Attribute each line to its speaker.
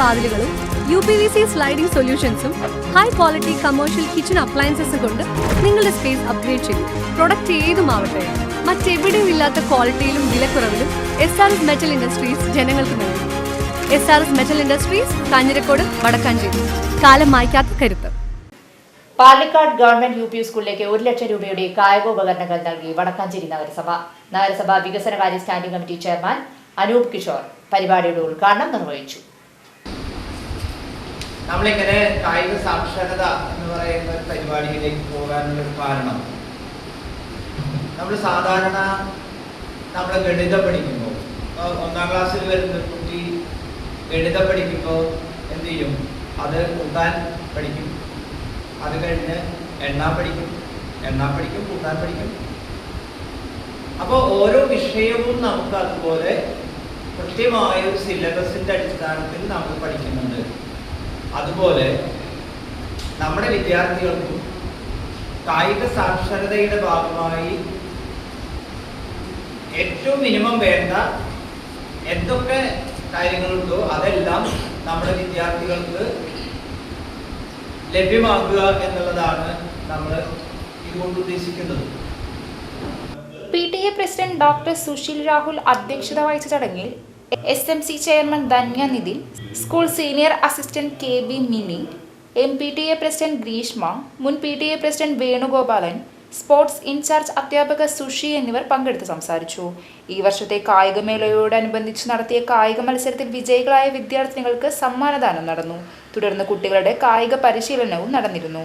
Speaker 1: വാതിലുകളും U P V C sliding സൊല്യൂഷൻസും high quality commercial kitchen അപ്ലയൻസസും കൊണ്ട് നിങ്ങളുടെ സ്പേസ് അപ്ഗ്രേഡ് ചെയ്യും പ്രൊഡക്റ്റ് ഏതുമാവട്ടെ മറ്റെവിടെയും ഇല്ലാത്ത ക്വാളിറ്റിയിലും വിലക്കുറവിലും S R S metal industries ജനങ്ങൾക്ക് നൽകും. S R S metal industries Kanjirakode Vadakkanchery. കാലം മായ്ക്കാത്ത കരുത്ത്.
Speaker 2: പാലക്കാട് ഗവൺമെന്റ് യു പി സ്കൂളിലേക്ക് ഒരു ലക്ഷം രൂപയുടെ കായികോപകരണങ്ങൾ നൽകി വടക്കാഞ്ചേരി നഗരസഭ. നഗരസഭ വികസനകാര്യ standing committee chairman Anoop Kishore പരിപാടിയുടെ ഉദ്ഘാടനം നിർവഹിച്ചു.
Speaker 3: നമ്മളിങ്ങനെ കായിക സാക്ഷരത എന്ന് പറയുന്ന ഒരു പരിപാടിയിലേക്ക് പോകാനുള്ള ഒരു കാരണം. നമ്മൾ സാധാരണ നമ്മൾ ഗണിതം പഠിക്കുമ്പോൾ ഒന്നാം ക്ലാസ്സിൽ വരുന്ന കുട്ടി ഗണിതം പഠിക്കുമ്പോൾ എന്ത് ചെയ്യും? അത് കൂട്ടാൻ പഠിക്കും. അത് കഴിഞ്ഞ് എണ്ണാൻ പഠിക്കും. എണ്ണാൻ പഠിക്കും കൂട്ടാൻ പഠിക്കും. അപ്പോൾ ഓരോ വിഷയവും നമുക്ക് അതുപോലെ കൃത്യമായ ഒരു സിലബസിന്റെ അടിസ്ഥാനത്തിൽ നമ്മൾ പഠിക്കുന്നുണ്ട്. അതുപോലെ നമ്മുടെ വിദ്യാർത്ഥികൾക്കും കായിക സാക്ഷരതയുടെ ഭാഗമായി ഏറ്റവും മിനിമം വേണ്ട എന്തൊക്കെ കാര്യങ്ങളുണ്ടോ അതെല്ലാം നമ്മുടെ വിദ്യാർത്ഥികൾക്ക് ലഭ്യമാക്കുക എന്നുള്ളതാണ് നമ്മൾ ഇതുകൊണ്ട് ഉദ്ദേശിക്കുന്നത്.
Speaker 4: P T A president doctor Sushil Rahul അധ്യക്ഷത വഹിച്ച ചടങ്ങിൽ S M C chairman Dhanya Nithin school senior assistant K B Mini M P T A president Greeshma മുൻ P T A president Venugopalan sports in charge അധ്യാപക സുഷി എന്നിവർ പങ്കെടുത്ത് സംസാരിച്ചു. ഈ വർഷത്തെ കായികമേളയോടനുബന്ധിച്ച് നടത്തിയ കായിക മത്സരത്തിൽ വിജയികളായ വിദ്യാർത്ഥിനികൾക്ക് സമ്മാനദാനം നടന്നു. തുടർന്ന് കുട്ടികളുടെ കായിക പരിശീലനവും നടന്നിരുന്നു.